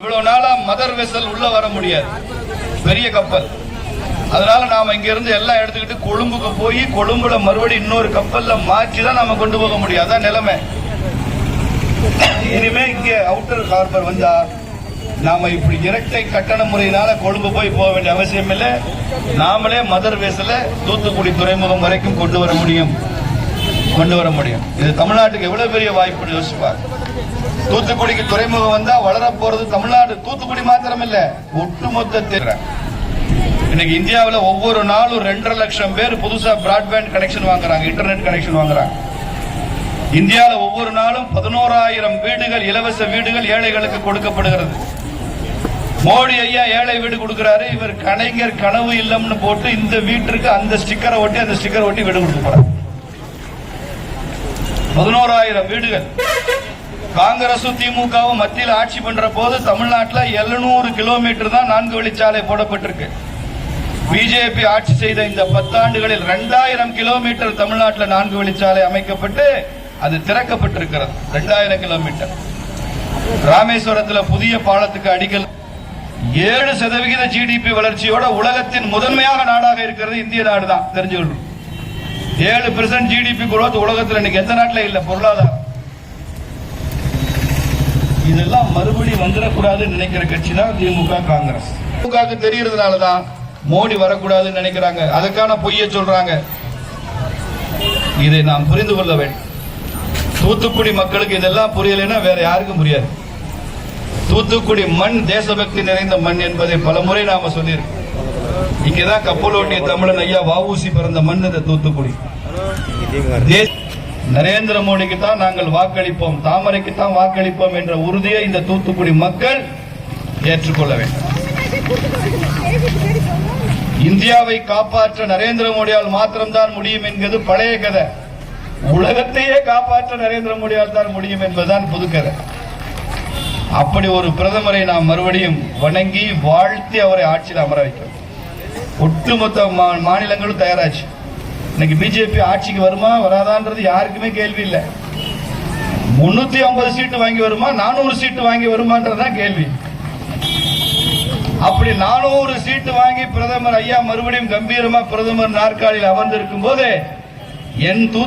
இவ்வளவு நாளா mother vessel உள்ள வர முடியாது. பெரிய கப்பல். அதனால நாம இங்க இருந்து எல்லாம் எடுத்துக்கிட்டு கொழும்புக்கு போய் கொழும்புல மறுபடியும் இன்னொரு கப்பல்ல மாற்றி தான் நாம கொண்டு போக முடியும். அதான் நிலைமை. இனிமே இங்க அவுட்டர் ஹார்பர் வந்தா நாம இப்படி இரட்டை கட்டண முறையினால கொழும்பு போய் போக வேண்டிய அவசியம் இல்லை நாமளே மதர் வேசல தூத்துக்குடி துறைமுகம் வரைக்கும் கொண்டு வர முடியும். கொண்டு வர முடியும். இது தமிழ்நாட்டுக்கு எவ்வளவு பெரிய வாய்ப்பு யோசிப்பார். தூத்துக்குடிக்கு துறைமுகம் வந்தா வளர போறது தமிழ்நாடு. தூத்துக்குடி மாத்திரம் இல்ல ஒட்டுமொத்த இன்னைக்கு இந்தியாவில் ஒவ்வொரு நாளும் ரெண்டரை லட்சம் பேர் புதுசா பிராட்பேண்ட் கனெக்ஷன் வாங்குறாங்க இன்டர்நெட் கனெக்ஷன் வாங்குறாங்க. இந்தியாவில் ஒவ்வொரு நாளும் பதினோராயிரம் வீடுகள் இலவச வீடுகள் ஏழைகளுக்கு கொடுக்கப்படுகிறது. மோடி ஐயா ஏழை வீடு கொடுக்கிறாரு இவர் கலைஞர் கனவு இல்லம்னு போட்டு இந்த வீட்டிற்கு அந்த ஸ்டிக்கரை ஒட்டி அந்த ஸ்டிக்கரை ஒட்டி வீடு கொடுக்க போறாரு. பதினோராயிரம் வீடுகள். காங்கிரசும் திமுகவும் மத்தியில் ஆட்சி பண்ற போது தமிழ்நாட்டில் 700 கிலோமீட்டர் தான் நான்கு வழிச்சாலை போடப்பட்டிருக்கு. பிஜேபி ஆட்சி செய்த இந்த பத்தாண்டுகளில் இரண்டாயிரம் கிலோமீட்டர் தமிழ்நாட்டில் நான்கு வழிச்சாலை அமைக்கப்பட்டு அது திறக்கப்பட்டிருக்கிறது. இரண்டாயிரம் கிலோமீட்டர். ராமேஸ்வரத்தில் புதிய பாலத்துக்கு அடிக்கல். ஏழு சதவிகித ஜிடிபி வளர்ச்சியோட உலகத்தின் முதன்மையாக நாடாக இருக்கிறது இந்திய நாடு தான் தெரிஞ்சுக்கணும். ஏழு பெர்சன்ட் ஜிடிபி குரோத் உலகத்தில் இன்னைக்கு எந்த நாட்டில் இல்லை? பொருளாதாரம். இதெல்லாம் மறுபடி வந்துடக்கூடாதுன்னு நினைக்கிற கட்சி தான் திமுக காங்கிரஸ். திமுக தெரியறதுனால தான் மோடி வரக்கூடாதுன்னு நினைக்கிறாங்க. அதுக்கான பொய்ய சொல்றாங்க. இதை நாம் புரிந்து கொள்ள வேண்டும். தூத்துக்குடி மக்களுக்கு இதெல்லாம் புரியலைன்னா வேற யாருக்கும் புரியாது. தூத்துக்குடி மண் தேசபக்தி நிறைந்த மண் என்பதை பலமுறை நாம சொல்லியிருக்கோம். இங்கதான் கப்பலோட்டிய தமிழன் ஐயா வாவூசி பிறந்த மண் இந்த தூத்துக்குடி. நரேந்திர மோடிக்கு தான் நாங்கள் வாக்களிப்போம் தாமரைக்கு தான் வாக்களிப்போம் என்ற உறுதியை இந்த தூத்துக்குடி மக்கள் ஏற்றுக்கொள்ள வேண்டும். இந்தியாவை காப்பாற்ற நரேந்திர மோடியால் மாத்திரம்தான் முடியும் என்கிறது பழைய கதை. உலகத்தையே காப்பாற்ற நரேந்திர மோடியால் தான் முடியும் என்பதுதான் புதுக்கதை அப்படி ஒரு பிரதமரை நாம் மறுபடியும் வணங்கி வாழ்த்தி அவரை ஆட்சியில் அமர வைக்கிறோம். ஒட்டுமொத்த மா- மாநிலங்களும் தயாராச்சு. இன்னைக்கு பிஜேபி ஆட்சிக்கு வருமா வராதான்றது யாருக்குமே கேள்வி இல்லை. முன்னூத்தி ஐம்பது சீட்டு வாங்கி வருமா நானூறு சீட்டு வாங்கி வருமான்றதுதான் கேள்வி. அப்படி நானூறு சீட்டு வாங்கி பிரதமர் ஐயா மறுபடியும் கம்பீரமா பிரதமர் நாற்காலியில் அமர்ந்திருக்கும் போது என் தூ